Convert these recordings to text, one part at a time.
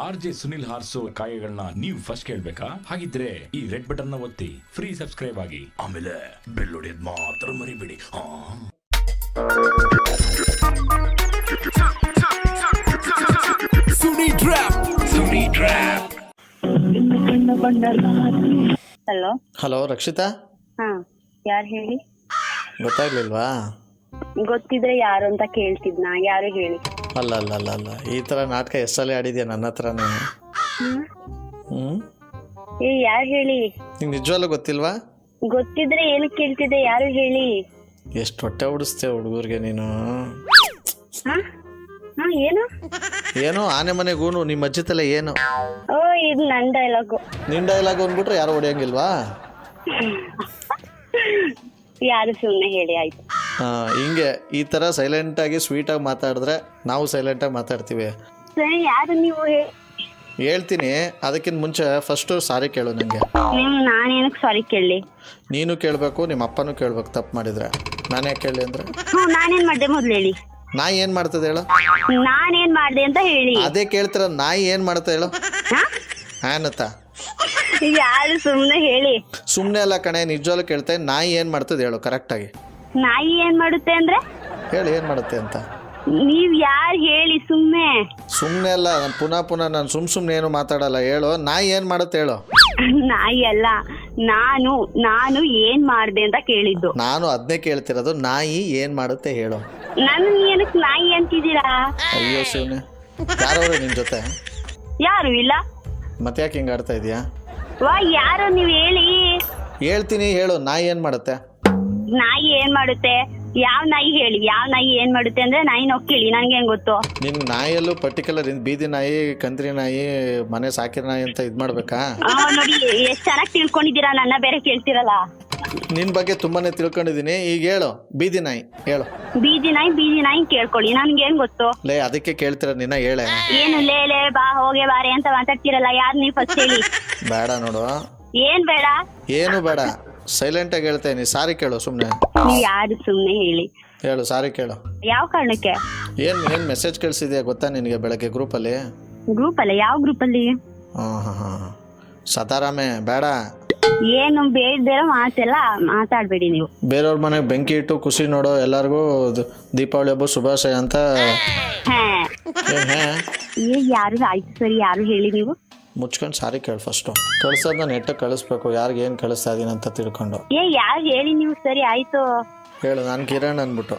R J Sunil ಹಾರ್ಸೋ ಕಾಯಗಳನ್ನ ನೀವು ಫಸ್ಟ್ ಕೇಳ್ಬೇಕಾ? ಹಾಗಿದ್ರೆ ಈ ರೆಡ್ ಬಟನ್ನ ಒತ್ತಿ ಫ್ರೀ ಸಬ್ಸ್ಕ್ರೈಬ್ ಆಗಿ. ಆಮೇಲೆ ಬೆಲ್ ಹೊಡೆಯೋದ್ ಮಾತ್ರ ಮರಿಬೇಡಿ. ಹಾ. Hello hello Rakshita? ಹಾ ಯಾರು ಹೇಳಿ? ಗೊತ್ತಾಗ್ಲಿಲ್ವಾ? ಗೊತ್ತಿದ್ರೆ ಯಾರು ಅಂತ ಕೇಳ್ತಿದ್ನಾ? ಯಾರು ಹೇಳಿ? ಅಲ್ಲ ಅಲ್ಲ ಅಲ್ಲ ಅಲ್ಲ ಈ ತರ ನಾಟಕ ಎಷ್ಟಲ್ಲೇ ಆಡಿದ್ಯಾ ನನ್ನ ಹತ್ರನೇ? ಹ್ಮ್? ಹ್ಞೂ ಏ ಯಾರು ಹೇಳಿ? ನಿಂಗೆ ನಿಜವಾಗ್ಲೂ ಗೊತ್ತಿಲ್ವಾ? ಗೊತ್ತಿದ್ರೆ ಏನು ಕೇಳ್ತಿದ್ದೆ? ಯಾರು ಹೇಳಿ? ಎಷ್ಟು ಹೊಟ್ಟೆ ಉಡಿಸ್ತೆ ಹುಡುಗರಿಗೆ ನೀನು? ಹಾ? ಹಾ ಏನು? ಏನೋ? ಆನೆ ಮನೆಗೂನು ನಿಮ್ಮ ಅಜ್ಜಿ ತಲೆ ಏನು? ಓ ಇದು ನನ್ ಡೈಲಾಗು ನಿನ್ನ ಡೈಲಾಗ್ ಅಂದ್ಬಿಟ್ರೆ ಯಾರು ಹೊಡೆಯಂಗಿಲ್ವಾ? ಯಾರು ಸುಮ್ಮನೆ ಹೇಳಿ ಆಯ್ತು. ಹಿಂಗೆ ಈ ತರ ಸೈಲೆಂಟ್ ಆಗಿ ಸ್ವೀಟ್ ಆಗಿ ಮಾತಾಡಿದ್ರೆ ನಾವು ಸೈಲೆಂಟ್ ಆಗಿ ಮಾತಾಡ್ತೀವಿ. ಸರಿ ಯಾರು ನೀವು ಹೇ- ಹೇಳ್ತೀನಿ ಅದಕ್ಕಿಂತ ಮುಂಚೆ ಫಸ್ಟ್ ಸಾರಿ ಕೇಳು ನನಗೆ ನಿಮ್ ಸಾರಿ ಕೇಳಿ ನೀನು ಕೇಳಬೇಕು ನಿಮ್ಮ ಅಪ್ಪನೂ ಕೇಳ್ಬೇಕು ತಪ್ಪು ಮಾಡಿದ್ರೆ. ನಾನು ಯಾಕೆ ಕೇಳಿ ಅಂದ್ರೆ? ಹ್ಞೂ ನಾನೇನ್ ಮಾಡ್ದೆ ಮೊದ್ಲು ಹೇಳಿ. ನಾಯಿ ಏನು ಮಾಡ್ತದೆ ಹೇಳು. ನಾನೇನ್ ಮಾಡ್ದೆ ಅಂತ ಹೇಳಿ. ಅದೇ ಕೇಳ್ತೀರ ನಾಯಿ ಏನು ಮಾಡ್ತಾ ಹೇಳು. ಹಾ? ಆನತ್ತ ಯಾರು ಸುಮ್ಮನೆ ಹೇಳಿ. ಸುಮ್ಮನೆ ಅಲ್ಲ ಕಣೆ ನಿಜವಾಗ್ಲೂ ಕೇಳ್ತೆ ನಾಯಿ ಏನು ಮಾಡ್ತದೆ ಹೇಳು ಕರೆಕ್ಟಾಗಿ ನಾಯಿ ಏನ್ ಮಾಡುತ್ತೆ ಅಂದ್ರೆ? ಹೇಳಿ ಏನು ಮಾಡುತ್ತೆ ಅಂತ? ನೀವ್ ಯಾರು ಹೇಳಿ ಸುಮ್ಮನೆ ಸುಮ್ಮನೆ ಅಲ್ಲ ನಾನು ಪುನಃ ಪುನಃ ನಾನು ಸುಮ್ ಸುಮ್ಮನೆ ಏನು ಮಾತಾಡಲ್ಲ. ಹೇಳು ನಾಯಿ ಏನು ಮಾಡುತ್ತೆ ಹೇಳು? ನಾಯಿ ಅಲ್ಲ ನಾನು ನಾನು ಏನ್ ಮಾಡ್ದೆ ಅಂತ ಕೇಳಿದ್ದು. ನಾನು ಅದನ್ನೇ ಕೇಳ್ತಿರೋದು ನಾಯಿ ಏನು ಮಾಡುತ್ತೆ ಹೇಳು. ನನ್ ಏನಕ್ ನಾಯಿ ಅಂತಿದ್ದೀರಾ? ಅಯ್ಯೋ ಶಿವನೆ ಯಾರು ನಿನ್ನ ಜೊತೆ? ಯಾರು ಇಲ್ಲ? ಮತ್ತೆ ಯಾಕೆ ಹಿಂಗೆ ಆಡ್ತಾ ಇದೀಯಾ? ವಾ ಯಾರು ನೀವ್ ಹೇಳಿ. ಹೇಳ್ತೀನಿ ಹೇಳು ನಾಯಿ ಏನು ಮಾಡುತ್ತೆ? ನಾಯಿ ಏನ್ ಮಾಡುತ್ತೆ? ಯಾವ ನಾಯಿ ಹೇಳಿ? ಯಾವ ನಾಯಿ ಏನ್ ಮಾಡುತ್ತೆ ಅಂದ್ರೆ ನಾಯಿ ನೊಕ್ಕಿಳಿ ನನ್ಗೆ ಹೆಂಗ್ ಗೊತ್ತು? ನಿಮ್ ನಾಯಲ್ಲೂ ಪರ್ಟಿಕ್ಯುಲರ್ ಬೀದಿ ನಾಯಿ ಕಂತ್ರಿ ನಾಯಿ ಮನೆ ಸಾಕಿರ ನಾಯಿ ಅಂತ ಇದ್ ಮಾಡ್ಬೇಕಾ? ಆ, ನೋಡಿ ಎಷ್ಟ್ ಚೆನ್ನಾಗಿ ತಿಳ್ಕೊಂಡಿದ್ದೀರಾ? ನನ್ನ ಬೇರೆ ಕೇಳ್ತಿರಲ್ಲ. ನಿನ್ ಬಗ್ಗೆ ತುಂಬಾನೇ ತಿಳ್ಕೊಂಡಿದೀನಿ ಈಗ ಹೇಳು ಬೀದಿ ನಾಯಿ ಹೇಳು. ಬೀದಿ ನಾಯಿ ಬೀದಿ ನಾಯಿ ಕೇಳ್ಕೊಳ್ಳಿ ನನ್ಗೆ ಏನ್ ಗೊತ್ತು? ಲೇ ಅದಕ್ಕೆ ಕೇಳ್ತಿರ ನಿನ್ನ ಹೇಳೆ. ಏನು ಲೇ ಲೇ ಬಾ ಹೋಗೆ ಬಾರೆ ಅಂತ ಮಾತಾಡ್ತಿರಲ್ಲ ಯಾರು ನೀವ್ ಫಸ್ಟ್ ಹೇಳಿ? ಬೇಡ ನೋಡು. ಏನ್ ಬೇಡ? ಏನು ಬೇಡ? ಸೈಲೆಂಟಾಗಿ ಹೇಳ್ತೇನೆ ಸಾರಿ ಕೇಳು ಸುಮ್ಮನೆ ನೀವ್ ಯಾರು ಸುಮ್ನೆ ಹೇಳಿ. ಹೇಳು ಸಾರಿ ಕೇಳು. ಯಾವ ಕಾರಣಕ್ಕೆ? ಏನು ಏನು ಮೆಸೇಜ್ ಕಳ್ಸಿದ್ಯಾ ಗೊತ್ತಾ ನಿನಗೆ ಬೆಳಗ್ಗೆ ಗ್ರೂಪಲ್ಲಿ ಗ್ರೂಪ್ ಅಲ್ಲ? ಯಾವ ಗ್ರೂಪ್ ಅಲ್ಲಿ? ಹಾಂ ಹಾಂ ಹಾಂ. ಸತಾರಾಮೆ ಬೇಡ. ಏನು ಬೇಡದಿರೋ ಮಾತೆಲ್ಲ ಮಾತಾಡ್ಬೇಡಿ ನೀವು. ಬೇರೆಯವ್ರ ಮನೆಗೆ ಬೆಂಕಿ ಇಟ್ಟು ಖುಷಿ ನೋಡೋ ಎಲ್ಲರಿಗೂ ದ- ದೀಪಾವಳಿ ಹಬ್ಬ ಶುಭಾಶಯ ಅಂತ. ಹಾ. ಏನ್ ಹೇ. ಏ ಯಾರು ಆಯ್ತು ಸರಿ ಯಾರು ಹೇಳಿ ನೀವು? ಮುಚ್ಕೊಂಡು ಸಾರಿ ಕೇಳಿ ಫಸ್ಟು ಕಳ್ಸೋದನ್ನ ನೆಟ್ಟು ಕಳಿಸ್ಬೇಕು. ಯಾರಿಗೆ ಏನು ಕಳಿಸ್ತಾ ಇದೀನಿ ಅಂತ ತಿಳ್ಕೊಂಡು. ಏ ಯಾರು ಹೇಳಿ ನೀವು? ಸರಿ ಆಯ್ತು. ಹೇಳು ನಾನು ಕಿರಣ್ ಅಂದ್ಬಿಟ್ಟು.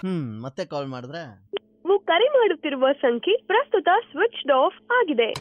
ಹ್ಮ್ ಮತ್ತೆ ಕಾಲ್ ಮಾಡಿದ್ರೆ? ನೀವು ಕರೆ ಮಾಡುತ್ತಿರುವ ಸಂಖ್ಯೆ ಪ್ರಸ್ತುತ ಸ್ವಿಚ್ಡ್ ಆಫ್ ಆಗಿದೆ.